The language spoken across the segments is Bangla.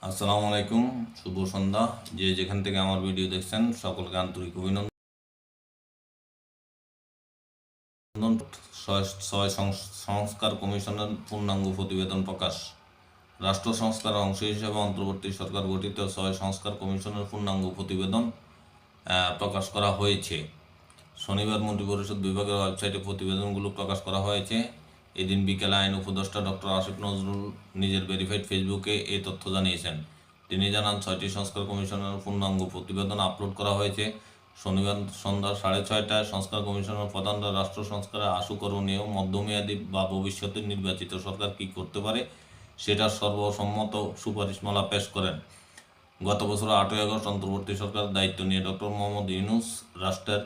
আসসালামু আলাইকুম, শুভ সন্ধ্যা। যে যেখান থেকে আমার ভিডিও দেখছেন, সকলকে আন্তরিক অভিনন্দন। ছয় ছয় সংস- সংস্কার কমিশনের পূর্ণাঙ্গ প্রতিবেদন প্রকাশ। রাষ্ট্র সংস্কার অংশ হিসেবে অন্তর্বর্তী সরকার গঠিত ছয় সংস্কার কমিশনের পূর্ণাঙ্গ প্রতিবেদন প্রকাশ করা হয়েছে। শনিবার মন্ত্রিপরিষদ বিভাগের ওয়েবসাইটে প্রতিবেদনগুলো প্রকাশ করা হয়েছে। এদিন বিকেলে আইন উপদেষ্টা ডক্টর আসিফ নজরুল নিজের ভেরিফাইড ফেসবুকে এই তথ্য জানিয়েছেন। তিনি জানান, ছয়টি সংস্কার কমিশনের পূর্ণাঙ্গ প্রতিবেদন আপলোড করা হয়েছে। শনিবার সন্ধ্যা সাড়ে ছয়টায় সংস্কার কমিশনের প্রধানরা রাষ্ট্র সংস্কারে আশু করণীয় মধ্যমেয়াদী বা ভবিষ্যতে নির্বাচিত সরকার কী করতে পারে সেটার সর্বসম্মত সুপারিশমালা পেশ করেন। গত বছর আটই আগস্ট অন্তর্বর্তী সরকার দায়িত্ব নিয়ে ডক্টর মোহাম্মদ ইউনুস রাষ্ট্রের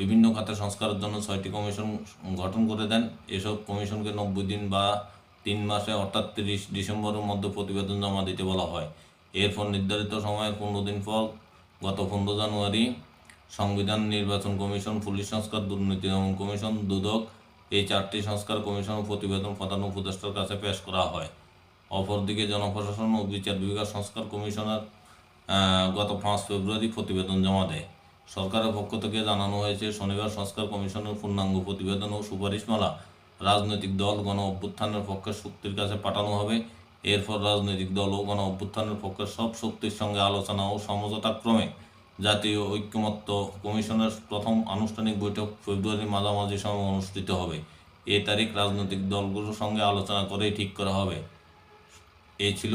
বিভিন্ন খাতে সংস্কারের জন্য ছয়টি কমিশন গঠন করে দেন। এসব কমিশনকে নব্বই দিন বা তিন মাসে, অর্থাৎ তিরিশ ডিসেম্বরের মধ্যে প্রতিবেদন জমা দিতে বলা হয়। এরপর নির্ধারিত সময়ের পনেরো দিন পর গত পনেরো জানুয়ারি সংবিধান নির্বাচন কমিশন, পুলিশ সংস্কার, দুর্নীতি দমন কমিশন, দুদক এই চারটি সংস্কার কমিশন প্রতিবেদন প্রধান উপদেষ্টার কাছে পেশ করা হয়। অপরদিকে জনপ্রশাসন ও বিচার বিভাগ সংস্কার কমিশনের গত পাঁচ ফেব্রুয়ারি প্রতিবেদন জমা দেয়। সরকারের পক্ষ থেকে জানানো হয়েছে, শনিবার সংস্কার কমিশনের পূর্ণাঙ্গ প্রতিবেদন ও সুপারিশমালা রাজনৈতিক দল গণ অভ্যুত্থানের পক্ষে শক্তির কাছে পাঠানো হবে। এরপর রাজনৈতিক দল ও গণ অভ্যুত্থানের পক্ষে সব শক্তির সঙ্গে আলোচনা ও সমঝোতা ক্রমে জাতীয় ঐক্যমত্য কমিশনের প্রথম আনুষ্ঠানিক বৈঠক ফেব্রুয়ারির মাঝামাঝি সময় অনুষ্ঠিত হবে। এ তারিখ রাজনৈতিক দলগুলোর সঙ্গে আলোচনা করেই ঠিক করা হবে। এই ছিল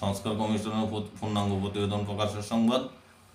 সংস্কার কমিশনের পূর্ণাঙ্গ প্রতিবেদন প্রকাশের সংবাদ।